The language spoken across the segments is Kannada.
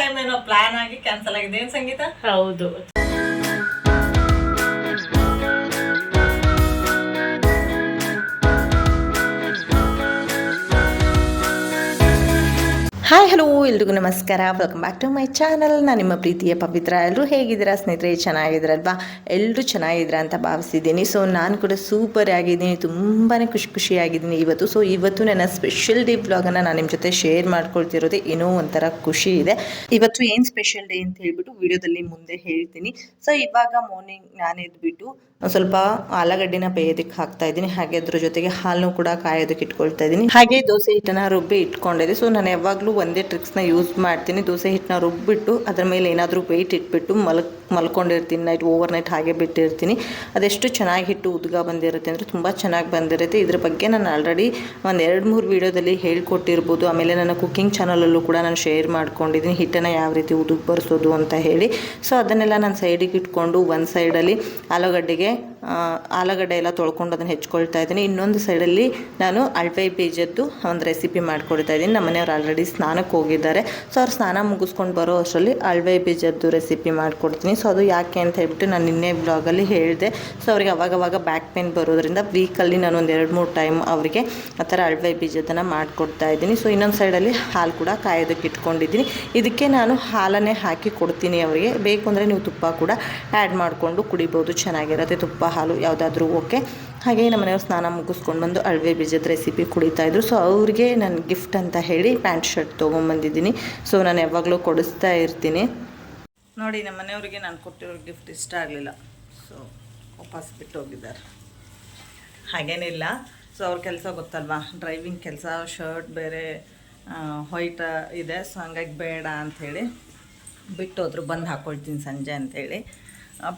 ಟೈಮ್ ಏನೋ ಪ್ಲಾನ್ ಆಗಿ ಕ್ಯಾನ್ಸಲ್ ಆಗಿದೆ. ಏನ್ ಸಂಗೀತ? ಹೌದು. ಹಾಯ್, ಹಲೋ, ಎಲ್ರಿಗೂ ನಮಸ್ಕಾರ. Welcome back to my channel ನಾನು ನಿಮ್ಮ ಪ್ರೀತಿಯ ಪವಿತ್ರ. ಎಲ್ಲರೂ ಹೇಗಿದ್ದೀರಾ? ಸ್ನೇಹಿತರೆ, ಚೆನ್ನಾಗಿದ್ದೀರಲ್ವಾ? ಎಲ್ಲರೂ ಚೆನ್ನಾಗಿದ್ದೀರಾ ಅಂತ ಭಾವಿಸಿದ್ದೀನಿ. ಸೊ ನಾನು ಕೂಡ ಸೂಪರ್ ಆಗಿದ್ದೀನಿ. ತುಂಬಾ ಖುಷಿ ಖುಷಿಯಾಗಿದ್ದೀನಿ ಇವತ್ತು. ಸೊ ಇವತ್ತು ನನ್ನ ಸ್ಪೆಷಲ್ ಡೇ ವ್ಲಾಗನ್ನು ನಾನು ನಿಮ್ಮ ಜೊತೆ ಶೇರ್ ಮಾಡ್ಕೊಳ್ತಿರೋದು ಏನೋ ಒಂಥರ ಖುಷಿ ಇದೆ. ಇವತ್ತು ಏನು ಸ್ಪೆಷಲ್ ಡೇ ಅಂತ ಹೇಳ್ಬಿಟ್ಟು ವಿಡಿಯೋದಲ್ಲಿ ಮುಂದೆ ಹೇಳ್ತೀನಿ. ಸೊ ಇವಾಗ ಮಾರ್ನಿಂಗ್ ನಾನು ಎದ್ಬಿಟ್ಟು ಸ್ವಲ್ಪ ಆಲೂಗಡ್ಡೆನ ಬೇಯೋದಕ್ಕೆ ಹಾಕ್ತಾ ಇದ್ದೀನಿ. ಹಾಗೆ ಅದ್ರ ಜೊತೆಗೆ ಹಾಲು ಕೂಡ ಕಾಯೋದಕ್ಕೆ ಇಟ್ಕೊಳ್ತಾ ಇದ್ದೀನಿ. ಹಾಗೆ ದೋಸೆ ಹಿಟ್ಟನ್ನ ರುಬ್ಬಿ ಇಟ್ಕೊಂಡಿದ್ದೆ. ಸೊ ನಾನು ಯಾವಾಗಲೂ ಒಂದೇ ಟ್ರಿಕ್ಸ್ನ ಯೂಸ್ ಮಾಡ್ತೀನಿ. ದೋಸೆ ಹಿಟ್ಟನ್ನ ರುಬ್ಬಿಟ್ಟು ಅದ್ರ ಮೇಲೆ ಏನಾದರೂ ವೆಯ್ಟ್ ಇಟ್ಬಿಟ್ಟು ಮಲ್ಕ್ ಮಲ್ಕೊಂಡಿರ್ತೀನಿ. ನೈಟ್ ಓವರ್ ನೈಟ್ ಹಾಗೆ ಬಿಟ್ಟಿರ್ತೀನಿ. ಅದೆಷ್ಟು ಚೆನ್ನಾಗಿ ಹಿಟ್ಟು ಉದ್ಗ ಬಂದಿರುತ್ತೆ ಅಂದರೆ ತುಂಬ ಚೆನ್ನಾಗಿ ಬಂದಿರುತ್ತೆ. ಇದ್ರ ಬಗ್ಗೆ ನಾನು ಆಲ್ರೆಡಿ ಒಂದು ಎರಡು ಮೂರು ವೀಡಿಯೋದಲ್ಲಿ ಹೇಳ್ಕೊಟ್ಟಿರ್ಬೋದು. ಆಮೇಲೆ ನನ್ನ ಕುಕ್ಕಿಂಗ್ ಚಾನಲಲ್ಲೂ ಕೂಡ ನಾನು ಶೇರ್ ಮಾಡ್ಕೊಂಡಿದ್ದೀನಿ. ಹಿಟ್ಟನ್ನು ಯಾವ ರೀತಿ ಉದುಗ್ ಬರ್ಸೋದು ಅಂತ ಹೇಳಿ. ಸೊ ಅದನ್ನೆಲ್ಲ ನಾನು ಸೈಡಿಗೆ ಇಟ್ಕೊಂಡು, ಒಂದು ಸೈಡಲ್ಲಿ ಆಲೂಗಡ್ಡೆಗೆ ಆಲೂಗಡ್ಡೆ ಎಲ್ಲ ತೊಳ್ಕೊಂಡು ಅದನ್ನು ಹೆಚ್ಕೊಳ್ತಾ ಇದ್ದೀನಿ. ಇನ್ನೊಂದು ಸೈಡಲ್ಲಿ ನಾನು ಅಳ್ವೆ ಬೀಜದ್ದು ಒಂದು ರೆಸಿಪಿ ಮಾಡ್ಕೊಡ್ತಾ ಇದ್ದೀನಿ. ನಮ್ಮ ಮನೆಯವ್ರು ಆಲ್ರೆಡಿ ಸ್ನಾನಕ್ಕೆ ಹೋಗಿದ್ದಾರೆ. ಸೊ ಅವ್ರು ಸ್ನಾನ ಮುಗಿಸ್ಕೊಂಡು ಬರೋ ಅಷ್ಟರಲ್ಲಿ ಅಳ್ವೆ ಬೀಜದ್ದು ರೆಸಿಪಿ ಮಾಡ್ಕೊಡ್ತೀನಿ. ಸೊ ಅದು ಯಾಕೆ ಅಂತ ಹೇಳ್ಬಿಟ್ಟು ನಾನು ನಿನ್ನೆ ಬ್ಲಾಗಲ್ಲಿ ಹೇಳಿದೆ. ಸೊ ಅವ್ರಿಗೆ ಅವಾಗವಾಗ ಬ್ಯಾಕ್ ಪೇನ್ ಬರೋದ್ರಿಂದ ವೀಕಲ್ಲಿ ನಾನು ಒಂದು ಎರಡು ಮೂರು ಟೈಮ್ ಅವರಿಗೆ ಆ ಥರ ಅಳ್ವೆ ಬೀಜದನ್ನು ಮಾಡಿಕೊಡ್ತಾ ಇದ್ದೀನಿ. ಸೊ ಇನ್ನೊಂದು ಸೈಡಲ್ಲಿ ಹಾಲು ಕೂಡ ಕಾಯೋದಕ್ಕೆ ಇಟ್ಕೊಂಡಿದ್ದೀನಿ. ಇದಕ್ಕೆ ನಾನು ಹಾಲನ್ನೇ ಹಾಕಿ ಕೊಡ್ತೀನಿ ಅವರಿಗೆ. ಬೇಕು ಅಂದರೆ ನೀವು ತುಪ್ಪ ಕೂಡ ಆ್ಯಡ್ ಮಾಡಿಕೊಂಡು ಕುಡಿಬೋದು. ಚೆನ್ನಾಗಿರುತ್ತೆ ತುಪ್ಪ. ಹಾಲು ಯಾವುದಾದ್ರೂ ಓಕೆ. ಹಾಗೆ ಮನೆಯವ್ರು ಸ್ನಾನ ಮುಗಿಸ್ಕೊಂಡು ಬಂದು ಅಳವೆ ಬೀಜದ ರೆಸಿಪಿ ಕುಡಿತಾ ಇದ್ರು. ಸೊ ಅವ್ರಿಗೆ ನಾನು ಗಿಫ್ಟ್ ಅಂತ ಹೇಳಿ ಪ್ಯಾಂಟ್ ಶರ್ಟ್ ತೊಗೊಂಬಂದಿದ್ದೀನಿ. ಸೊ ನಾನು ಯಾವಾಗಲೂ ಕೊಡಿಸ್ತಾ ಇರ್ತೀನಿ. ನೋಡಿ ನಮ್ಮ ಮನೆಯವರಿಗೆ ನಾನು ಕೊಟ್ಟಿರೋ ಗಿಫ್ಟ್ ಇಷ್ಟ ಆಗಲಿಲ್ಲ. ಸೊ ವಾಪಸ್ ಬಿಟ್ಟು ಹೋಗಿದ್ದಾರೆ. ಹಾಗೇನಿಲ್ಲ. ಸೊ ಅವ್ರ ಕೆಲಸ ಗೊತ್ತಲ್ವಾ? ಡ್ರೈವಿಂಗ್ ಕೆಲಸ ಶರ್ಟ್ ಬೇರೆ ವೈಟ್ ಇದೆ. ಸೊ ಹಂಗಾಗಿ ಬೇಡ ಅಂಥೇಳಿ ಬಿಟ್ಟೋದ್ರು. ಬಂದು ಹಾಕ್ಕೊಳ್ತೀನಿ ಸಂಜೆ ಅಂಥೇಳಿ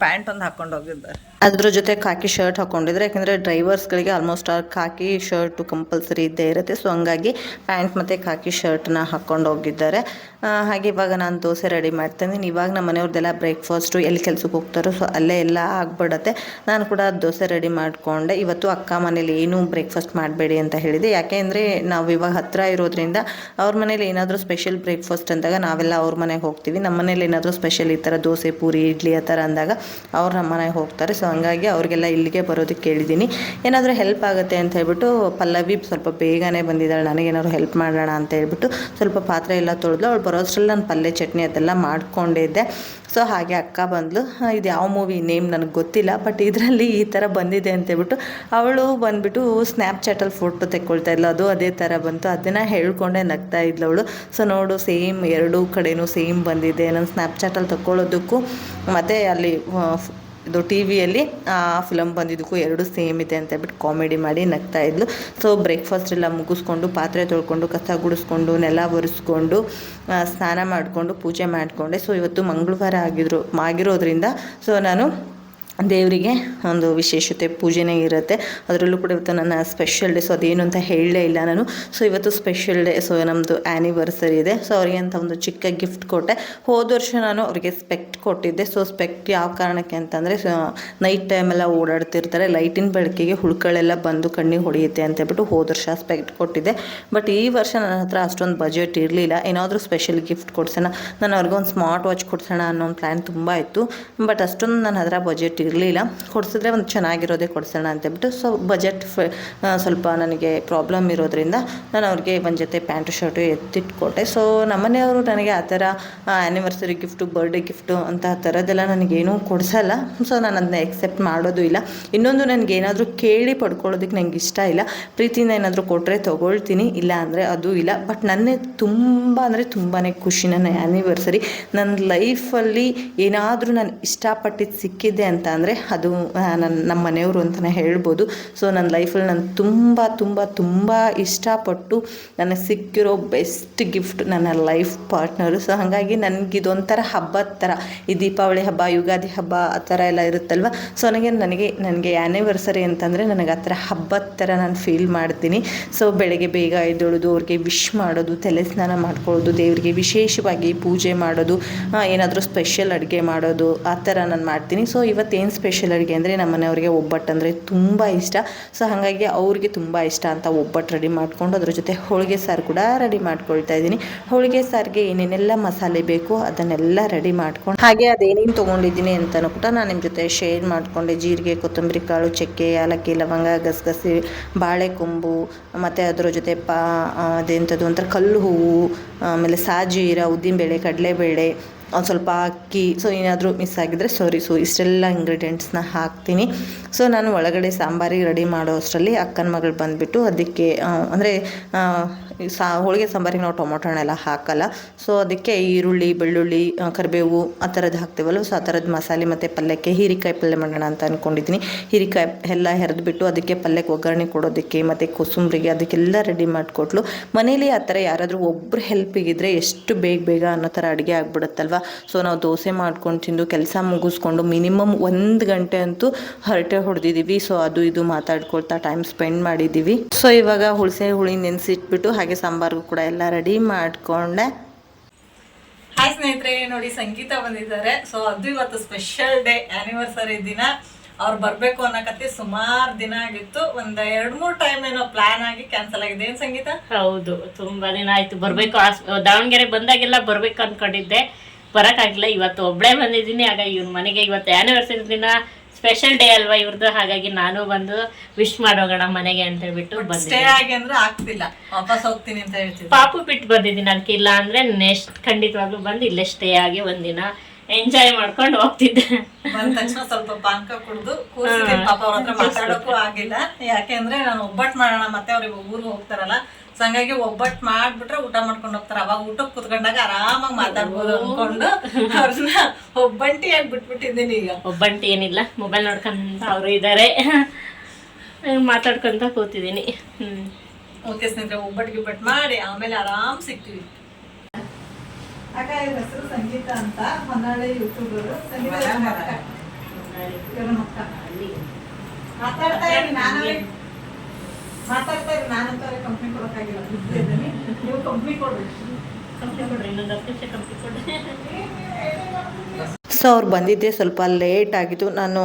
ಪ್ಯಾಂಟ್ ಒಂದು ಹಾಕೊಂಡು ಹೋಗಿದ್ದಾರೆ. ಅದ್ರ ಜೊತೆ ಖಾಕಿ ಶರ್ಟ್ ಹಾಕೊಂಡಿದ್ರೆ, ಯಾಕಂದರೆ ಡ್ರೈವರ್ಸ್ಗಳಿಗೆ ಆಲ್ಮೋಸ್ಟ್ ಆ ಖಾಕಿ ಶರ್ಟು ಕಂಪಲ್ಸರಿ ಇದ್ದೇ ಇರುತ್ತೆ. ಸೊ ಹಂಗಾಗಿ ಪ್ಯಾಂಟ್ ಮತ್ತು ಖಾಕಿ ಶರ್ಟ್ನ ಹಾಕೊಂಡು ಹೋಗಿದ್ದಾರೆ. ಹಾಗೆ ಇವಾಗ ನಾನು ದೋಸೆ ರೆಡಿ ಮಾಡ್ತೀನಿ. ಇವಾಗ ನಮ್ಮ ಮನೆಯವ್ರದ್ದೆಲ್ಲ ಬ್ರೇಕ್ಫಾಸ್ಟು ಎಲ್ಲಿ ಕೆಲ್ಸಕ್ಕೆ ಹೋಗ್ತಾರೋ ಸೊ ಅಲ್ಲೇ ಎಲ್ಲ ಆಗ್ಬಿಡತ್ತೆ. ನಾನು ಕೂಡ ದೋಸೆ ರೆಡಿ ಮಾಡಿಕೊಂಡೆ. ಇವತ್ತು ಅಕ್ಕ ಮನೇಲಿ ಏನೂ ಬ್ರೇಕ್ಫಾಸ್ಟ್ ಮಾಡಬೇಡಿ ಅಂತ ಹೇಳಿದೆ. ಯಾಕೆ ಅಂದರೆ ನಾವು ಇವಾಗ ಹತ್ತಿರ ಇರೋದ್ರಿಂದ ಅವ್ರ ಮನೇಲಿ ಏನಾದರೂ ಸ್ಪೆಷಲ್ ಬ್ರೇಕ್ಫಾಸ್ಟ್ ಅಂದಾಗ ನಾವೆಲ್ಲ ಅವ್ರ ಮನೆಗೆ ಹೋಗ್ತೀವಿ. ನಮ್ಮ ಮನೇಲಿ ಏನಾದರೂ ಸ್ಪೆಷಲ್ ಈ ಥರ ದೋಸೆ, ಪೂರಿ, ಇಡ್ಲಿ ಆ ಥರ ಅಂದಾಗ ಅವ್ರು ನಮ್ಮ ಮನೆಗೆ ಹೋಗ್ತಾರೆ. ಸೊ ಹಂಗಾಗಿ ಅವ್ರಿಗೆಲ್ಲ ಇಲ್ಲಿಗೆ ಬರೋದಕ್ಕೆ ಕೇಳಿದ್ದೀನಿ. ಏನಾದರೂ ಹೆಲ್ಪ್ ಆಗುತ್ತೆ ಅಂತ ಹೇಳ್ಬಿಟ್ಟು ಪಲ್ಲವಿ ಸ್ವಲ್ಪ ಬೇಗನೆ ಬಂದಿದ್ದಾಳೆ. ನನಗೇನಾದ್ರು ಹೆಲ್ಪ್ ಮಾಡೋಣ ಅಂತ ಹೇಳ್ಬಿಟ್ಟು ಸ್ವಲ್ಪ ಪಾತ್ರೆ ಎಲ್ಲ ತೊಳೆದ್ಲು. ಅವಳು ಬರೋಷ್ಟ್ರಲ್ಲಿ ನಾನು ಪಲ್ಯ, ಚಟ್ನಿ ಅದೆಲ್ಲ ಮಾಡ್ಕೊಂಡಿದ್ದೆ ಸೊ ಹಾಗೆ ಅಕ್ಕ ಬಂದಳು ಇದು ಯಾವ ಮೂವಿ ನೇಮ್ ನನಗೆ ಗೊತ್ತಿಲ್ಲ ಬಟ್ ಇದರಲ್ಲಿ ಈ ಥರ ಬಂದಿದೆ ಅಂತ ಹೇಳ್ಬಿಟ್ಟು ಅವಳು ಬಂದ್ಬಿಟ್ಟು ಸ್ನ್ಯಾಪ್ಚಾಟಲ್ಲಿ ಫೋಟೋ ತೆಕ್ಕೊಳ್ತಾ ಇಲ್ಲ ಅದು ಅದೇ ಥರ ಬಂತು. ಅದನ್ನು ಹೇಳ್ಕೊಂಡೆ ನಗ್ತಾ ಇದ್ಲು ಅವಳು. ಸೊ ನೋಡು ಸೇಮ್ ಎರಡೂ ಕಡೆನೂ ಸೇಮ್ ಬಂದಿದೆ. ನಾನು ಸ್ನ್ಯಾಪ್ಚಾಟಲ್ಲಿ ತಗೊಳ್ಳೋದಕ್ಕೂ ಮತ್ತು ಅಲ್ಲಿ ಇದು ಟಿ ವಿಯಲ್ಲಿ ಆ ಫಿಲಮ್ ಬಂದಿದ್ದಕ್ಕೂ ಎರಡು ಸೇಮ್ ಇದೆ ಅಂತ ಹೇಳ್ಬಿಟ್ಟು ಕಾಮಿಡಿ ಮಾಡಿ ನಗ್ತಾ ಇದ್ಲು. ಸೊ ಬ್ರೇಕ್ಫಾಸ್ಟ್ ಎಲ್ಲ ಮುಗಿಸ್ಕೊಂಡು, ಪಾತ್ರೆ ತೊಳ್ಕೊಂಡು, ಕಸ ಗುಡಿಸ್ಕೊಂಡು, ನೆಲ ಒರೆಸ್ಕೊಂಡು ಸ್ನಾನ ಮಾಡಿಕೊಂಡು, ಪೂಜೆ ಮಾಡಿಕೊಂಡೆ. ಸೊ ಇವತ್ತು ಮಂಗಳವಾರ ಆಗಿದ್ರು, ಆಗಿರೋದ್ರಿಂದ ಸೊ ನಾನು ದೇವರಿಗೆ ಒಂದು ವಿಶೇಷತೆ, ಪೂಜೆನೇ ಇರುತ್ತೆ. ಅದರಲ್ಲೂ ಕೂಡ ಇವತ್ತು ನನ್ನ ಸ್ಪೆಷಲ್ ಡೇ ಸೊ ಅದೇನು ಅಂತ ಹೇಳಲೇ ಇಲ್ಲ ನಾನು. ಸೊ ಇವತ್ತು ಸ್ಪೆಷಲ್ ಡೇ ಸೊ ನಮ್ಮದು ಆ್ಯನಿವರ್ಸರಿ ಇದೆ. ಸೊ ಅವರಿಗೆ ಅಂತ ಒಂದು ಚಿಕ್ಕ ಗಿಫ್ಟ್ ಕೊಟ್ಟೆ. ಹೋದ ವರ್ಷ ನಾನು ಅವರಿಗೆ ಸ್ಪೆಕ್ಟ್ ಕೊಟ್ಟಿದ್ದೆ. ಸೊ ಸ್ಪೆಕ್ಟ್ ಯಾವ ಕಾರಣಕ್ಕೆ ಅಂತಂದರೆ ನೈಟ್ ಟೈಮೆಲ್ಲ ಓಡಾಡ್ತಿರ್ತಾರೆ. ಲೈಟಿನ ಬೆಳಕಿಗೆ ಹುಳುಗಳೆಲ್ಲ ಬಂದು ಕಣ್ಣಿಗೆ ಹೊಡೆಯುತ್ತೆ ಅಂತ ಹೇಳ್ಬಿಟ್ಟು ಹೋದ ವರ್ಷ ಸ್ಪೆಕ್ಟ್ ಕೊಟ್ಟಿದ್ದೆ. ಬಟ್ ಈ ವರ್ಷ ನನ್ನ ಹತ್ರ ಅಷ್ಟೊಂದು ಬಜೆಟ್ ಇರಲಿಲ್ಲ. ಏನಾದರೂ ಸ್ಪೆಷಲ್ ಗಿಫ್ಟ್ ಕೊಡ್ಸೋಣ. ನಾನು ಅವ್ರಿಗೆ ಒಂದು ಸ್ಮಾರ್ಟ್ ವಾಚ್ ಕೊಡ್ಸೋಣ ಅನ್ನೋ ಒಂದು ಪ್ಲ್ಯಾನ್ ತುಂಬ ಇತ್ತು. ಬಟ್ ಅಷ್ಟೊಂದು ನನ್ನ ಹತ್ರ ಬಜೆಟ್ ಕೊಡಿಸಿದ್ರೆ ಒಂದು ಚೆನ್ನಾಗಿರೋದೇ ಕೊಡಿಸೋಣ ಅಂತೇಳ್ಬಿಟ್ಟು ಸೊ ಬಜೆಟ್ ಸ್ವಲ್ಪ ನನಗೆ ಪ್ರಾಬ್ಲಮ್ ಇರೋದ್ರಿಂದ ನಾನು ಅವ್ರಿಗೆ ಒಂದು ಜೊತೆ ಪ್ಯಾಂಟು ಶರ್ಟು ಎತ್ತಿಟ್ಕೊಟ್ಟೆ. ಸೊ ನಮ್ಮನೆಯವರು ನನಗೆ ಆ ಥರ ಆ್ಯನಿವರ್ಸರಿ ಗಿಫ್ಟು ಬರ್ಡೇ ಗಿಫ್ಟು ಅಂತ ಆ ಥರದ್ದೆಲ್ಲ ನನಗೇನೂ ಕೊಡಿಸಲ್ಲ. ಸೊ ನಾನು ಅದನ್ನ ಎಕ್ಸೆಪ್ಟ್ ಮಾಡೋದು ಇಲ್ಲ. ಇನ್ನೊಂದು ನನಗೆ ಏನಾದರೂ ಕೇಳಿ ಪಡ್ಕೊಳ್ಳೋದಕ್ಕೆ ನನಗೆ ಇಷ್ಟ ಇಲ್ಲ. ಪ್ರೀತಿಯಿಂದ ಏನಾದರೂ ಕೊಟ್ಟರೆ ತೊಗೊಳ್ತೀನಿ. ಇಲ್ಲ ಅಂದರೆ ಅದು ಇಲ್ಲ. ಬಟ್ ನನ್ನೇ ತುಂಬ ಅಂದರೆ ತುಂಬಾ ಖುಷಿ ನನ್ನ ಆ್ಯನಿವರ್ಸರಿ ನನ್ನ ಲೈಫಲ್ಲಿ ಏನಾದರೂ ನಾನು ಇಷ್ಟಪಟ್ಟಿದ್ದು ಸಿಕ್ಕಿದೆ ಅಂತ ಅಂದರೆ ಅದು ನನ್ನ ನಮ್ಮ ಮನೆಯವರು ಅಂತಲೇ ಹೇಳ್ಬೋದು. ಸೊ ನನ್ನ ಲೈಫಲ್ಲಿ ನಾನು ತುಂಬ ತುಂಬ ತುಂಬ ಇಷ್ಟಪಟ್ಟು ನನಗೆ ಸಿಕ್ಕಿರೋ ಬೆಸ್ಟ್ ಗಿಫ್ಟ್ ನನ್ನ ಲೈಫ್ ಪಾರ್ಟ್ನರು. ಸೊ ಹಾಗಾಗಿ ನನಗೆ ಇದೊಂಥರ ಹಬ್ಬದ ಥರ, ಈ ದೀಪಾವಳಿ ಹಬ್ಬ, ಯುಗಾದಿ ಹಬ್ಬ, ಆ ಥರ ಎಲ್ಲ ಇರುತ್ತಲ್ವ? ಸೊ ನನಗೆ ನನಗೆ ನನಗೆ ಆ್ಯನಿವರ್ಸರಿ ಅಂತಂದರೆ ನನಗೆ ಆ ಥರ ಹಬ್ಬದ ಥರ ನಾನು ಫೀಲ್ ಮಾಡ್ತೀನಿ. ಸೊ ಬೆಳಗ್ಗೆ ಬೇಗ ಎದ್ದೊಳೋದು, ಅವ್ರಿಗೆ ವಿಶ್ ಮಾಡೋದು, ತಲೆ ಸ್ನಾನ ಮಾಡ್ಕೊಳ್ಳೋದು, ದೇವರಿಗೆ ವಿಶೇಷವಾಗಿ ಪೂಜೆ ಮಾಡೋದು ಏನಾದರೂ ಸ್ಪೆಷಲ್ ಅಡುಗೆ ಮಾಡೋದು, ಆ ಥರ ನಾನು ಮಾಡ್ತೀನಿ. ಸೊ ಇವತ್ತು ಏನು ಸ್ಪೆಷಲ್ ಅಡುಗೆ ಅಂದರೆ ನಮ್ಮ ಮನೆಯವ್ರಿಗೆ ಒಬ್ಬಟ್ಟು ಅಂದರೆ ತುಂಬ ಇಷ್ಟ. ಸೊ ಹಾಗಾಗಿ ಅವ್ರಿಗೆ ತುಂಬ ಇಷ್ಟ ಅಂತ ಒಬ್ಬಟ್ಟು ರೆಡಿ ಮಾಡಿಕೊಂಡು ಅದ್ರ ಜೊತೆ ಹೋಳಿಗೆ ಸಾರು ಕೂಡ ರೆಡಿ ಮಾಡ್ಕೊಳ್ತಾ ಇದ್ದೀನಿ. ಹೋಳಿಗೆ ಸಾರಿಗೆ ಏನೇನೆಲ್ಲ ಮಸಾಲೆ ಬೇಕು ಅದನ್ನೆಲ್ಲ ರೆಡಿ ಮಾಡ್ಕೊಂಡು ಹಾಗೆ ಅದೇನೇನು ತೊಗೊಂಡಿದ್ದೀನಿ ಅಂತಲೂ ಕೂಡ ನಾನು ನಿಮ್ಮ ಜೊತೆ ಶೇರ್ ಮಾಡಿಕೊಂಡೆ. ಜೀರಿಗೆ, ಕೊತ್ತಂಬರಿ, ಕಾಳು, ಚಕ್ಕೆ, ಏಲಕ್ಕಿ, ಲವಂಗ, ಗಸಗಸೆ, ಬಾಳೆಕೊಂಬು, ಮತ್ತು ಅದರ ಜೊತೆ ಪಾ ಅದೆಂಥದ್ದು ಒಂಥರ ಕಲ್ಲು ಹೂವು, ಆಮೇಲೆ ಸಾಜೀರ, ಉದ್ದಿನಬೇಳೆ, ಕಡಲೆಬೇಳೆ ಒಂದು ಸ್ವಲ್ಪ ಅಕ್ಕಿ ಸೊ ಏನಾದರೂ ಮಿಸ್ ಆಗಿದ್ರೆ ಸಾರಿ ಸೊ ಇಷ್ಟೆಲ್ಲ ಇಂಗ್ರೀಡಿಯೆಂಟ್ಸ್ನ ಹಾಕ್ತೀನಿ. ಸೊ ನಾನು ಒಳಗಡೆ ಸಾಂಬಾರಿಗೆ ರೆಡಿ ಮಾಡೋ ಅಷ್ಟರಲ್ಲಿ ಅಕ್ಕನ ಮಗಳು ಬಂದುಬಿಟ್ಟು ಅದಕ್ಕೆ ಅಂದರೆ ಸಾ, ಹೋಳಿಗೆ ಸಾಂಬಾರಿಗೆ ನಾವು ಟೊಮೊಟೊ ಹಣ್ಣೆಲ್ಲ ಹಾಕಲ್ಲ. ಸೊ ಅದಕ್ಕೆ ಈರುಳ್ಳಿ, ಬೆಳ್ಳುಳ್ಳಿ ಕರಿಬೇವು ಆ ಥರದ್ದು ಹಾಕ್ತೀವಲ್ಲ. ಸೊ ಆ ಥರದ್ದು ಮಸಾಲೆ ಮತ್ತು ಪಲ್ಯಕ್ಕೆ ಹೀರಿಕಾಯಿ ಪಲ್ಯ ಮಾಡೋಣ ಅಂತ ಅಂದ್ಕೊಂಡಿದ್ದೀನಿ ಹೀರಿಕಾಯಿ ಎಲ್ಲ ಹೆರೆದ್ಬಿಟ್ಟು ಅದಕ್ಕೆ ಪಲ್ಯಕ್ಕೆ ಒಗ್ಗರಣೆ ಕೊಡೋದಕ್ಕೆ ಮತ್ತು ಕೊಸುಂಬರಿಗೆ ಅದಕ್ಕೆಲ್ಲ ರೆಡಿ ಮಾಡಿಕೊಟ್ಲು. ಮನೇಲಿ ಆ ಥರ ಯಾರಾದರೂ ಒಬ್ಬರು ಹೆಲ್ಪಿಗಿದ್ರೆ ಎಷ್ಟು ಬೇಗ ಬೇಗ ಅನ್ನೋ ಥರ ಅಡುಗೆ ಆಗ್ಬಿಡುತ್ತಲ್ವ? ಸೊ ನಾವು ದೋಸೆ ಮಾಡ್ಕೊಂಡು ತಿಂದು ಕೆಲಸ ಮುಗಿಸ್ಕೊಂಡು ಮಿನಿಮಮ್ ಒಂದು ಗಂಟೆ ಅಂತೂ ಹರಟೆ ಹೊಡೆದಿದ್ದೀವಿ ಸೊ ಅದು ಇದು ಮಾತಾಡ್ಕೊಳ್ತಾ ಟೈಮ್ ಸ್ಪೆಂಡ್ ಮಾಡಿದ್ದೀವಿ ಸೊ ಇವಾಗ ಹುಳಸೆ ಹುಳಿ ನೆನೆಸಿಟ್ಬಿಟ್ಟು ಹಾಗೆ ಸಾಂಬಾರ್ಗೂ ಕೂಡ ಎಲ್ಲ ರೆಡಿ ಮಾಡಿಕೊಂಡೆ. ಹಾಯ್ ಸ್ನೇಹಿತರೆ ನೋಡಿ ಸಂಗೀತ ಬಂದಿದ್ದಾರೆ. ಸೊ ಅದು ಇವತ್ತು ಸ್ಪೆಷಲ್ ಡೇ ಆನಿವರ್ಸರಿ ದಿನ. ಅವ್ರು ಬರ್ಬೇಕು ಅನ್ನಕತ್ತಿ ಸುಮಾರು ದಿನ ಆಗಿತ್ತು. ಒಂದ್ ಎರಡ್ ಮೂರ್ ಟೈಮ್ ಏನೋ ಪ್ಲಾನ್ ಆಗಿ ಕ್ಯಾನ್ಸಲ್ ಆಗಿದೆ. ಏನ್ ಸಂಗೀತ? ಹೌದು ತುಂಬಾ ದಿನ ಆಯ್ತು. ಬರ್ಬೇಕು ದಾವಣಗೆರೆ ಬಂದಾಗೆಲ್ಲ ಬರ್ಬೇಕು ಅನ್ಕೊಂಡಿದ್ದೆ. ಬರಕ್ಕಾಗಿಲ್ಲ. ಇವತ್ತು ಒಬ್ಳೆ ಬಂದಿದ್ದೀನಿ. ಆಗ ಇವ್ರ ಮನೆಗೆ ಇವತ್ತು ಆ್ಯನಿವರ್ಸರಿ ದಿನ ಸ್ಪೆಷಲ್ ಡೇ ಅಲ್ವಾ ಇವ್ರದ್ದು ಹಾಗಾಗಿ ನಾನು ಬಂದು ವಿಶ್ ಮಾಡೋಗೋಣ ಮನೆಗೆ ಅಂತ ಹೇಳ್ಬಿಟ್ಟು ಸ್ಟೇ ಆಗಿ ಅಂದ್ರೆ ಆಗ್ತಿಲ್ಲ. ವಾಪಸ್ ಹೋಗ್ತೀನಿ ಅಂತ ಹೇಳ್ತೀನಿ ಪಾಪು ಬಿಟ್ಟು ಬಂದಿದ್ದೀನಿ ಅದಕ್ಕೆ. ಇಲ್ಲ ಅಂದ್ರೆ ನೆಕ್ಸ್ಟ್ ಖಂಡಿತವಾಗ್ಲೂ ಬಂದು ಇಲ್ಲೇ ಸ್ಟೇ ಆಗಿ ಒಂದಿನ ಎಂಜಾಯ್ ಮಾಡ್ಕೊಂಡು ಹೋಗ್ತಿದ್ದೆ. ಬಂದ ತಕ್ಷಣ ಸ್ವಲ್ಪ ಪಾನಕ ಕುಡಿದು ಕೂರಿಸಿದೆ. ಪಾಪ ಅವ್ರ ಹತ್ರ ಮಾತಾಡೋಕ್ಕೂ ಆಗಿಲ್ಲ. ಯಾಕೆಂದ್ರೆ ನಾನು ಒಬ್ಬಟ್ಟು ಮಾಡೋಣ ಮತ್ತೆ ಅವ್ರಿಗೆ ಊರಿಗೆ ಹೋಗ್ತಾರಲ್ಲ. ಸೊ ಹಂಗಾಗಿ ಒಬ್ಬಟ್ಟು ಮಾಡ್ಬಿಟ್ರೆ ಊಟ ಮಾಡ್ಕೊಂಡು ಹೋಗ್ತಾರ. ಅವಾಗ ಊಟಕ್ಕೆ ಕುತ್ಕೊಂಡಾಗ ಆರಾಮಾಗಿ ಮಾತಾಡ್ಬೋದು ಅನ್ಕೊಂಡು ಅವ್ರನ್ನ ಒಬ್ಬಂಟಿಯಾಗಿ ಬಿಟ್ಬಿಟ್ಟಿದ್ದೀನಿ ಈಗ. ಒಬ್ಬಂಟಿ ಏನಿಲ್ಲ. ಮೊಬೈಲ್ ನೋಡ್ಕೊಂತ ಅವರು ಇದ್ದಾರೆ ಮಾತಾಡ್ಕೊಂತ ಕೂತಿದ್ದೀನಿ. ಹ್ಮ್. ಓಕೆ ಸ್ನೇಹಿತರೆ ಒಬ್ಬಟ್ಟು ಗಿಬ್ಬಟ್ಟು ಮಾಡಿ ಆಮೇಲೆ ಆರಾಮ್ ಸಿಗ್ತೀವಿ. ಅಕ್ಕ ಇವ್ರ ಹೆಸರು ಸಂಗೀತ ಅಂತ ಹೊನ್ನಾಳಿ ಯೂಟ್ಯೂಬರ್ ಮಾತಾಡ್ತಾ ಇರಿ ನಾನೇ ಮಾತಾಡ್ತಾ ಇರಿ ನಾನಂತ ಕಂಪ್ನಿ ಕೊಡೋಕ್ಕಾಗಿಲ್ಲ ಇದ್ದೀನಿ ನೀವು ಕಂಪ್ನಿ ಕೊಡ್ರಿ ಕಂಪ್ನಿ ಕೊಡ್ರಿ ಇನ್ನೊಂದು ಹತ್ತು ನಿಮಿಷ ಕಂಪ್ನಿ ಕೊಡ್ರಿ ಸೊ ಅವ್ರು ಬಂದಿದ್ದೆ ಸ್ವಲ್ಪ ಲೇಟ್ ಆಗಿತ್ತು. ನಾನು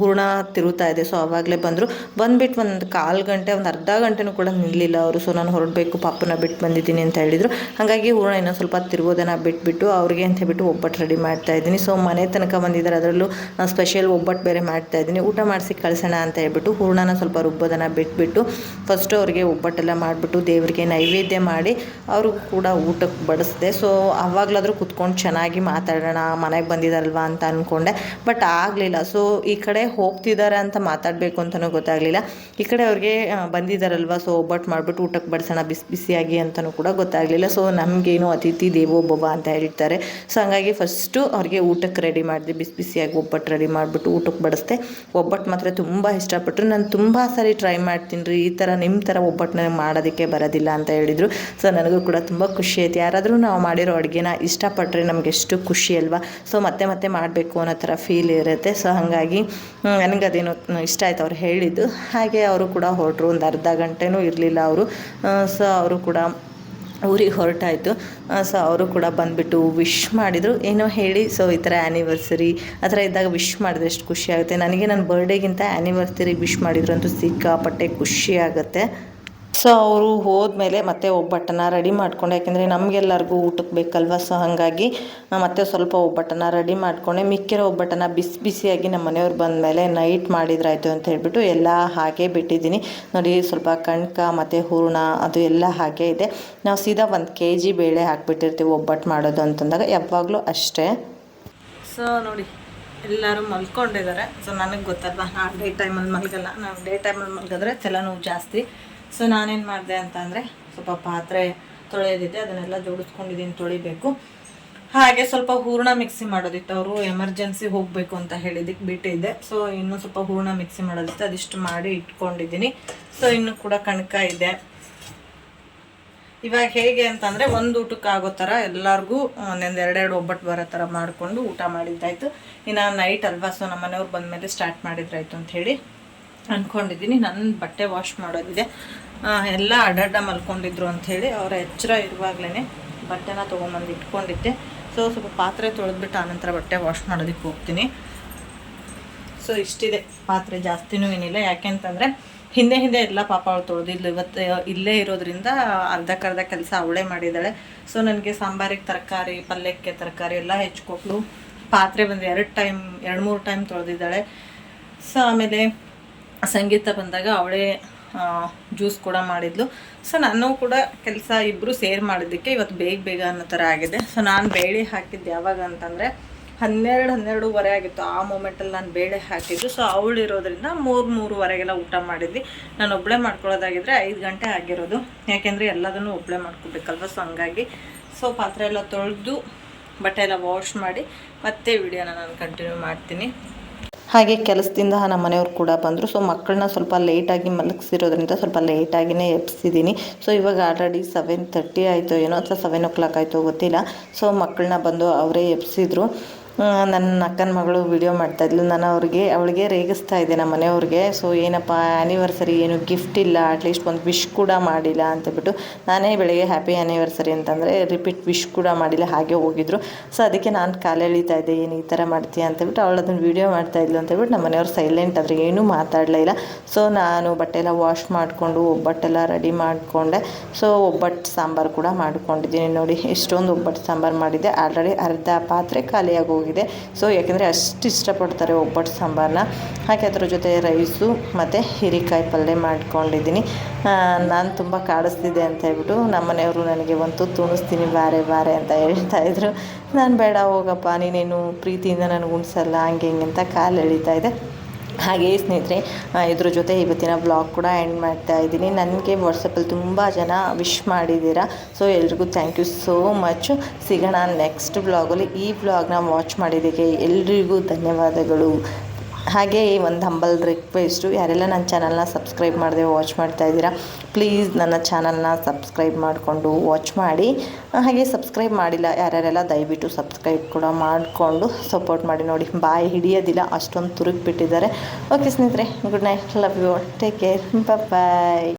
ಹೂರ್ಣ ತಿರುತ್ತಾ ಇದ್ದೆ. ಸೊ ಆವಾಗಲೇ ಬಂದರು. ಬಂದುಬಿಟ್ಟು ಒಂದು ಕಾಲು ಗಂಟೆ, ಒಂದು ಅರ್ಧ ಗಂಟೆನೂ ಕೂಡ ನಿಲ್ಲಿಲ್ಲ ಅವರು. ಸೊ ನಾನು ಹೊರಡಬೇಕು, ಪಾಪನ ಬಿಟ್ಟು ಬಂದಿದ್ದೀನಿ ಅಂತ ಹೇಳಿದರು. ಹಾಗಾಗಿ ಹೂರ್ಣ ಇನ್ನೊಂದು ಸ್ವಲ್ಪ ತಿರುಗೋದನ್ನು ಬಿಟ್ಬಿಟ್ಟು ಅವ್ರಿಗೆ ಅಂತ ಹೇಳ್ಬಿಟ್ಟು ಒಬ್ಬಟ್ಟು ರೆಡಿ ಮಾಡ್ತಾ ಇದ್ದೀನಿ. ಸೊ ಮನೆ ತನಕ ಬಂದಿದ್ದಾರೆ. ಅದರಲ್ಲೂ ಸ್ಪೆಷಲ್ ಒಬ್ಬಟ್ಟು ಬೇರೆ ಮಾಡ್ತಾ ಇದ್ದೀನಿ. ಊಟ ಮಾಡಿಸಿ ಕಳಿಸೋಣ ಅಂತ ಹೇಳ್ಬಿಟ್ಟು ಹೂರ್ಣನ ಸ್ವಲ್ಪ ರುಬ್ಬೋದನ್ನು ಬಿಟ್ಬಿಟ್ಟು ಫಸ್ಟು ಅವ್ರಿಗೆ ಒಬ್ಬಟ್ಟೆಲ್ಲ ಮಾಡಿಬಿಟ್ಟು ದೇವರಿಗೆ ನೈವೇದ್ಯ ಮಾಡಿ ಅವ್ರಿಗೂ ಕೂಡ ಊಟಕ್ಕೆ ಬಡಿಸಿದೆ. ಸೊ ಆವಾಗಲಾದರೂ ಕುತ್ಕೊಂಡು ಚೆನ್ನಾಗಿ ಮಾತಾಡೋಣ. ಮನೆಗೆ ಬಂದಿದ್ದಾರಲ್ವ ಅಂತ ಅಂದ್ಕೊಂಡೆ ಬಟ್ ಆಗಲಿಲ್ಲ. ಸೊ ಈ ಕಡೆ ಹೋಗ್ತಿದ್ದಾರೆ ಅಂತ ಮಾತಾಡಬೇಕು ಅಂತಲೂ ಗೊತ್ತಾಗಲಿಲ್ಲ. ಈ ಕಡೆ ಅವ್ರಿಗೆ ಬಂದಿದ್ದಾರಲ್ವ ಸೊ ಒಬ್ಬಟ್ಟು ಮಾಡಿಬಿಟ್ಟು ಊಟಕ್ಕೆ ಬಡಿಸೋಣ, ಬಿಸಿ, ಬಿಸಿಯಾಗಿ ಅಂತಲೂ ಕೂಡ ಗೊತ್ತಾಗಲಿಲ್ಲ. ಸೊ ನಮಗೇನು ಅತಿಥಿ ದೇವೋ ದೇವೋಭವ ಅಂತ ಹೇಳ್ತಾರೆ ಸೊ ಹಂಗಾಗಿ ಫಸ್ಟು ಅವ್ರಿಗೆ ಊಟಕ್ಕೆ ರೆಡಿ ಮಾಡಿದೆ. ಬಿಸಿ, ಬಿಸಿಯಾಗಿ ಒಬ್ಬಟ್ಟು ರೆಡಿ ಮಾಡಿಬಿಟ್ಟು ಊಟಕ್ಕೆ ಬಡಿಸ್ದೆ. ಒಬ್ಬಟ್ಟು ಮಾತ್ರ ತುಂಬ ಇಷ್ಟಪಟ್ಟರು. ನಾನು ತುಂಬ ಸಾರಿ ಟ್ರೈ ಮಾಡ್ತೀನಿ ರೀ. ಈ ಥರ ನಿಮ್ಮ ಥರ ಒಬ್ಬಟ್ಟು ನನಗೆ ಮಾಡೋದಕ್ಕೆ ಬರೋದಿಲ್ಲ ಅಂತ ಹೇಳಿದರು. ಸೊ ನನಗೂ ಕೂಡ ತುಂಬ ಖುಷಿ ಆಯ್ತು. ಯಾರಾದರೂ ನಾವು ಮಾಡಿರೋ ಅಡುಗೆನ ಇಷ್ಟಪಟ್ಟರೆ ನಮ್ಗೆ ಎಷ್ಟು ಖುಷಿ ಅಲ್ವಾ? ಸೊ ಮತ್ತೆ ಮತ್ತೆ ಮಾಡಬೇಕು ಅನ್ನೋ ಥರ ಫೀಲ್ ಇರುತ್ತೆ. ಸೊ ಹಾಗಾಗಿ ನನಗೆ ಅದೇನು ಇಷ್ಟ ಆಯ್ತು ಅವ್ರು ಹೇಳಿದ್ದು. ಹಾಗೆ ಅವರು ಕೂಡ ಹೊರಟರು. ಒಂದು ಅರ್ಧ ಗಂಟೆನೂ ಇರಲಿಲ್ಲ ಅವರು. ಸೊ ಅವರು ಕೂಡ ಊರಿಗೆ ಹೊರಟಾಯಿತು. ಸೊ ಅವರು ಕೂಡ ಬಂದುಬಿಟ್ಟು ವಿಶ್ ಮಾಡಿದರು. ಏನೋ ಹೇಳಿ ಸೊ ಈ ಥರ ಆ್ಯನಿವರ್ಸರಿ ಆ ಥರ ಇದ್ದಾಗ ವಿಶ್ ಮಾಡಿದ್ರೆ ಎಷ್ಟು ಖುಷಿ ಆಗುತ್ತೆ. ನನಗೆ ನನ್ನ ಬರ್ಡೇಗಿಂತ ಆ್ಯನಿವರ್ಸರಿ ವಿಶ್ ಮಾಡಿದ್ರು ಅಂತೂ ಸಿಕ್ಕಾಪಟ್ಟೆ ಖುಷಿ ಆಗುತ್ತೆ. ಸೊ ಅವರು ಹೋದ್ಮೇಲೆ ಮತ್ತೆ ಒಬ್ಬಟ್ಟನ್ನು ರೆಡಿ ಮಾಡ್ಕೊಂಡೆ. ಯಾಕೆಂದರೆ ನಮಗೆಲ್ಲರಿಗೂ ಊಟಕ್ಕೆ ಬೇಕಲ್ವ? ಸೊ ಹಾಗಾಗಿ ಮತ್ತೆ ಸ್ವಲ್ಪ ಒಬ್ಬಟ್ಟನ್ನು ರೆಡಿ ಮಾಡ್ಕೊಂಡೆ. ಮಿಕ್ಕಿರೋ ಒಬ್ಬಟ್ಟನ್ನು ಬಿಸಿ ಬಿಸಿಯಾಗಿ ನಮ್ಮ ಮನೆಯವ್ರು ಬಂದಮೇಲೆ ನೈಟ್ ಮಾಡಿದ್ರಾಯ್ತು ಅಂತ ಹೇಳಿಬಿಟ್ಟು ಎಲ್ಲ ಹಾಗೆ ಬಿಟ್ಟಿದ್ದೀನಿ. ನೋಡಿ, ಸ್ವಲ್ಪ ಕಣ್ಕ ಮತ್ತು ಹೂರ್ಣ ಅದು ಎಲ್ಲ ಹಾಗೆ ಇದೆ. ನಾವು ಸೀದಾ ಒಂದು ಕೆ ಜಿ ಬೇಳೆ ಹಾಕಿಬಿಟ್ಟಿರ್ತೀವಿ ಒಬ್ಬಟ್ಟು ಮಾಡೋದು ಅಂತಂದಾಗ, ಯಾವಾಗಲೂ ಅಷ್ಟೇ. ಸೊ ನೋಡಿ, ಎಲ್ಲರೂ ಮಲ್ಕೊಂಡಿದ್ದಾರೆ. ಸೊ ನನಗೆ ಗೊತ್ತಲ್ವಾ? ನಾನು ಡೇ ಟೈಮಲ್ಲಿ ಮಲಗಲ್ಲ. ನಾನು ಡೇ ಟೈಮಲ್ಲಿ ಮಲಗಿದ್ರೆ ತಲೆನೋವು ಜಾಸ್ತಿ. ಸೊ ನಾನೇನು ಮಾಡಿದೆ ಅಂತಂದರೆ ಸ್ವಲ್ಪ ಪಾತ್ರೆ ತೊಳೆಯೋದಿದೆ ಅದನ್ನೆಲ್ಲ ಜೋಡಿಸ್ಕೊಂಡಿದ್ದೀನಿ ತೊಳಿಬೇಕು. ಹಾಗೆ ಸ್ವಲ್ಪ ಹೂರ್ಣ ಮಿಕ್ಸಿ ಮಾಡೋದಿತ್ತು. ಅವರು ಎಮರ್ಜೆನ್ಸಿ ಹೋಗಬೇಕು ಅಂತ ಹೇಳಿದಕ್ಕೆ ಬಿಟ್ಟಿದ್ದೆ. ಸೊ ಇನ್ನೂ ಸ್ವಲ್ಪ ಹೂರ್ಣ ಮಿಕ್ಸಿ ಮಾಡೋದಿತ್ತು. ಅದಿಷ್ಟು ಮಾಡಿ ಇಟ್ಕೊಂಡಿದ್ದೀನಿ ಸೊ ಇನ್ನು ಕೂಡ ಕಣಕ ಇದೆ. ಇವಾಗ ಹೇಗೆ ಅಂತಂದರೆ ಒಂದು ಊಟಕ್ಕೆ ಆಗೋ ಥರ ಎಲ್ಲರಿಗೂ, ಒಂದೊಂದು ಎರಡೆರಡು ಒಬ್ಬಟ್ಟು ಬರೋ ಥರ ಮಾಡಿಕೊಂಡು ಊಟ ಮಾಡಿದ್ದಾಯಿತು. ಇನ್ನು ನೈಟ್ ಅಲ್ವಾ? ಸೊ ನಮ್ಮ ಮನೆಯವ್ರು ಬಂದಮೇಲೆ ಸ್ಟಾರ್ಟ್ ಮಾಡಿದ್ರಾಯ್ತು ಹೇಳಿ. ಅಂದ್ಕೊಂಡಿದ್ದೀನಿ ನನ್ನ ಬಟ್ಟೆ ವಾಶ್ ಮಾಡೋದಿದೆ. ಎಲ್ಲ ಅಡ್ಡಡ್ಡ ಮಲ್ಕೊಂಡಿದ್ರು ಅಂಥೇಳಿ ಅವರ ಎಚ್ಚರ ಇರುವಾಗಲೇ ಬಟ್ಟೆನ ತೊಗೊಂಬಂದು ಇಟ್ಕೊಂಡಿದ್ದೆ. ಸೊ ಸ್ವಲ್ಪ ಪಾತ್ರೆ ತೊಳೆದ್ಬಿಟ್ಟು ಆನಂತರ ಬಟ್ಟೆ ವಾಶ್ ಮಾಡೋದಕ್ಕೆ ಹೋಗ್ತೀನಿ. ಸೊ ಇಷ್ಟಿದೆ. ಪಾತ್ರೆ ಜಾಸ್ತಿನೂ ಏನಿಲ್ಲ. ಯಾಕೆಂತಂದರೆ ಹಿಂದೆ ಹಿಂದೆ ಎಲ್ಲ ಪಾಪ ಅವಳು ತೊಳೆದಿಲ್ಲ ಇವತ್ತು ಇಲ್ಲೇ ಇರೋದ್ರಿಂದ ಅರ್ಧಕ್ಕರ್ಧ ಕೆಲಸ ಅವಳೇ ಮಾಡಿದ್ದಾಳೆ. ಸೊ ನನಗೆ ಸಾಂಬಾರಿಗೆ ತರಕಾರಿ, ಪಲ್ಯಕ್ಕೆ ತರಕಾರಿ ಎಲ್ಲ ಹೆಚ್ಕೊಟ್ಲು. ಪಾತ್ರೆ ಬಂದು ಎರಡು ಟೈಮ್, ಎರಡು ಮೂರು ಟೈಮ್ ತೊಳೆದಿದ್ದಾಳೆ. ಸೊ ಆಮೇಲೆ ಸಂಗೀತ ಬಂದಾಗ ಅವಳೇ ಜ್ಯೂಸ್ ಕೂಡ ಮಾಡಿದ್ಲು. ಸೊ ನಾನು ಕೂಡ ಕೆಲಸ ಇಬ್ಬರು ಸೇರ್ ಮಾಡಿದ್ದಕ್ಕೆ ಇವತ್ತು ಬೇಗ ಬೇಗ ಅನ್ನೋ ಥರ ಆಗಿದೆ. ಸೊ ನಾನು ಬೇಳೆ ಹಾಕಿದ್ದು ಯಾವಾಗ ಅಂತಂದರೆ ಹನ್ನೆರಡು, ಹನ್ನೆರಡುವರೆ ಆಗಿತ್ತು. ಆ ಮೂಮೆಂಟಲ್ಲಿ ನಾನು ಬೇಳೆ ಹಾಕಿದ್ದು. ಸೊ ಅವಳು ಇರೋದ್ರಿಂದ ಮೂರು, ಮೂರುವರೆಗೆಲ್ಲ ಊಟ ಮಾಡಿದ್ವಿ. ನಾನು ಒಬ್ಬಳೇ ಮಾಡ್ಕೊಳ್ಳೋದಾಗಿದ್ರೆ ಐದು ಗಂಟೆ ಆಗಿರೋದು. ಯಾಕೆಂದರೆ ಎಲ್ಲದನ್ನು ಒಬ್ಬಳೇ ಮಾಡ್ಕೋಬೇಕಲ್ವ? ಸೊ ಹಂಗಾಗಿ ಸೊ ಪಾತ್ರೆ ಎಲ್ಲ ತೊಳೆದು ಬಟ್ಟೆ ಎಲ್ಲ ವಾಶ್ ಮಾಡಿ ಮತ್ತೆ ವಿಡಿಯೋನ ನಾನು ಕಂಟಿನ್ಯೂ ಮಾಡ್ತೀನಿ. ಹಾಗೆ ಕೆಲಸದಿಂದ ನಮ್ಮ ಮನೆಯವ್ರು ಕೂಡ ಬಂದರು. ಸೊ ಮಕ್ಕಳನ್ನ ಸ್ವಲ್ಪ ಲೇಟಾಗಿ ಮಲಗಿಸಿರೋದ್ರಿಂದ ಸ್ವಲ್ಪ ಲೇಟಾಗಿಯೇ ಎಬ್ಸಿದ್ದೀನಿ. ಸೊ ಇವಾಗ ಆಲ್ರೆಡಿ ಸೆವೆನ್ ತರ್ಟಿ ಆಯಿತು ಏನೋ, ಅಥವಾ ಸೆವೆನ್ ಓ ಕ್ಲಾಕ್ ಆಯಿತು ಗೊತ್ತಿಲ್ಲ. ಸೊ ಮಕ್ಕಳನ್ನ ಬಂದು ಅವರೇ ಎಬ್ಸಿದ್ರು. ನನ್ನ ಅಕ್ಕನ ಮಗಳು ವಿಡಿಯೋ ಮಾಡ್ತಾಯಿದ್ಲು ನಾನು ಅವ್ರಿಗೆ, ಅವಳಿಗೆ ರೇಗಿಸ್ತಾ ಇದ್ದೆ ನಮ್ಮ ಮನೆಯವ್ರಿಗೆ. ಸೊ ಏನಪ್ಪ ಆ್ಯನಿವರ್ಸರಿ ಏನು ಗಿಫ್ಟ್ ಇಲ್ಲ ಅಟ್ಲೀಸ್ಟ್ ಒಂದು ವಿಶ್ ಕೂಡ ಮಾಡಿಲ್ಲ ಅಂತಬಿಟ್ಟು ನಾನೇ ಬೆಳಗ್ಗೆ ಹ್ಯಾಪಿ ಆ್ಯನಿವರ್ಸರಿ ಅಂತಂದರೆ ರಿಪೀಟ್ ವಿಶ್ ಕೂಡ ಮಾಡಿಲ್ಲ, ಹಾಗೆ ಹೋಗಿದ್ರು. ಸೊ ಅದಕ್ಕೆ ನಾನು ಕಾಲು ಎಳಿತಾ ಇದ್ದೆ, ಏನು ಈ ಥರ ಮಾಡ್ತೀಯ ಅಂತಬಿಟ್ಟು ಅವಳು ಅದನ್ನು ವೀಡಿಯೋ ಮಾಡ್ತಾಯಿದ್ಲು ಅಂತೇಳ್ಬಿಟ್ಟು ನಮ್ಮ ಮನೆಯವ್ರು ಸೈಲೆಂಟ್ ಆದರೆ, ಏನೂ ಮಾತಾಡಲಿಲ್ಲ ಸೊ ನಾನು ಬಟ್ಟೆ ಎಲ್ಲ ವಾಶ್ ಮಾಡಿಕೊಂಡು, ಒಬ್ಬಟ್ಟೆಲ್ಲ ರೆಡಿ ಮಾಡಿಕೊಂಡೆ. ಸೊ ಒಬ್ಬಟ್ಟು ಸಾಂಬಾರು ಕೂಡ ಮಾಡ್ಕೊಂಡಿದ್ದೀನಿ ನೋಡಿ, ಎಷ್ಟೊಂದು ಒಬ್ಬಟ್ಟು ಸಾಂಬಾರು ಮಾಡಿದ್ದೆ. ಆಲ್ರೆಡಿ ಅರ್ಧ ಪಾತ್ರೆ ಖಾಲಿಯಾಗಿ ಹೋಗಿದೆ. ಸೊ ಯಾಕೆಂದರೆ ಅಷ್ಟು ಇಷ್ಟಪಡ್ತಾರೆ ಒಬ್ಬಟ್ಟು ಸಾಂಬಾರನ್ನ ಹಾಗೆ ಅದ್ರ ಜೊತೆ ರೈಸು ಮತ್ತು ಹೀರೆಕಾಯಿ ಪಲ್ಯ ಮಾಡ್ಕೊಂಡಿದ್ದೀನಿ. ನಾನು ತುಂಬ ಕಾಡಿಸ್ತಿದ್ದೆ ಅಂತ ಹೇಳ್ಬಿಟ್ಟು ನಮ್ಮ ಮನೆಯವರು ನನಗೆ ಒಂದು ತುಣಿಸ್ತೀನಿ ಬಾರೆ ಬಾರೆ ಅಂತ ಹೇಳ್ತಾ ಇದ್ರು. ನಾನು, ಬೇಡ ಹೋಗಪ್ಪ, ನೀನೇನು ಪ್ರೀತಿಯಿಂದ ನನಗೆ ಉಣ್ಸಲ್ಲ, ಹಂಗೆ ಹಿಂಗೆ ಅಂತ ಕಾಲು ಎಳಿತಾ ಇದೆ. ಹಾಗೆಯೇ ಸ್ನೇಹಿತರೆ ಇದ್ರ ಜೊತೆ ಇವತ್ತಿನ ಬ್ಲಾಗ್ ಕೂಡ ಎಂಡ್ ಮಾಡ್ತಾ ಇದ್ದೀನಿ. ನನಗೆ ವಾಟ್ಸಪ್ಪಲ್ಲಿ ತುಂಬ ಜನ ವಿಶ್ ಮಾಡಿದ್ದೀರಾ. ಸೊ ಎಲ್ರಿಗೂ ಥ್ಯಾಂಕ್ ಯು ಸೋ ಮಚ್ ಸಿಗೋಣ ನೆಕ್ಸ್ಟ್ ಬ್ಲಾಗಲ್ಲಿ ಈ ಬ್ಲಾಗ್ನ ವಾಚ್ ಮಾಡಿದ್ದಕ್ಕೆ ಎಲ್ರಿಗೂ ಧನ್ಯವಾದಗಳು. ಹಾಗೆ ಒಂದು ಹಂಬಲ್ ರಿಕ್ವೆಸ್ಟು ಯಾರೆಲ್ಲ ನನ್ನ ಚಾನಲ್ನ ಸಬ್ಸ್ಕ್ರೈಬ್ ಮಾಡದೆ ವಾಚ್ ಮಾಡ್ತಾ ಇದ್ದೀರಾ ಪ್ಲೀಸ್ ನನ್ನ ಚಾನಲ್ನ ಸಬ್ಸ್ಕ್ರೈಬ್ ಮಾಡಿಕೊಂಡು ವಾಚ್ ಮಾಡಿ. ಹಾಗೆ ಸಬ್ಸ್ಕ್ರೈಬ್ ಮಾಡಿಲ್ಲ ಯಾರ್ಯಾರೆಲ್ಲ ದಯವಿಟ್ಟು ಸಬ್ಸ್ಕ್ರೈಬ್ ಕೂಡ ಮಾಡಿಕೊಂಡು ಸಪೋರ್ಟ್ ಮಾಡಿ ನೋಡಿ. ಬಾಯಿ ಹಿಡಿಯೋದಿಲ್ಲ, ಅಷ್ಟೊಂದು ತುರುಗಿ ಬಿಟ್ಟಿದ್ದಾರೆ ಓಕೆ ಸ್ನೇಹಿತರೆ good night love you take care bye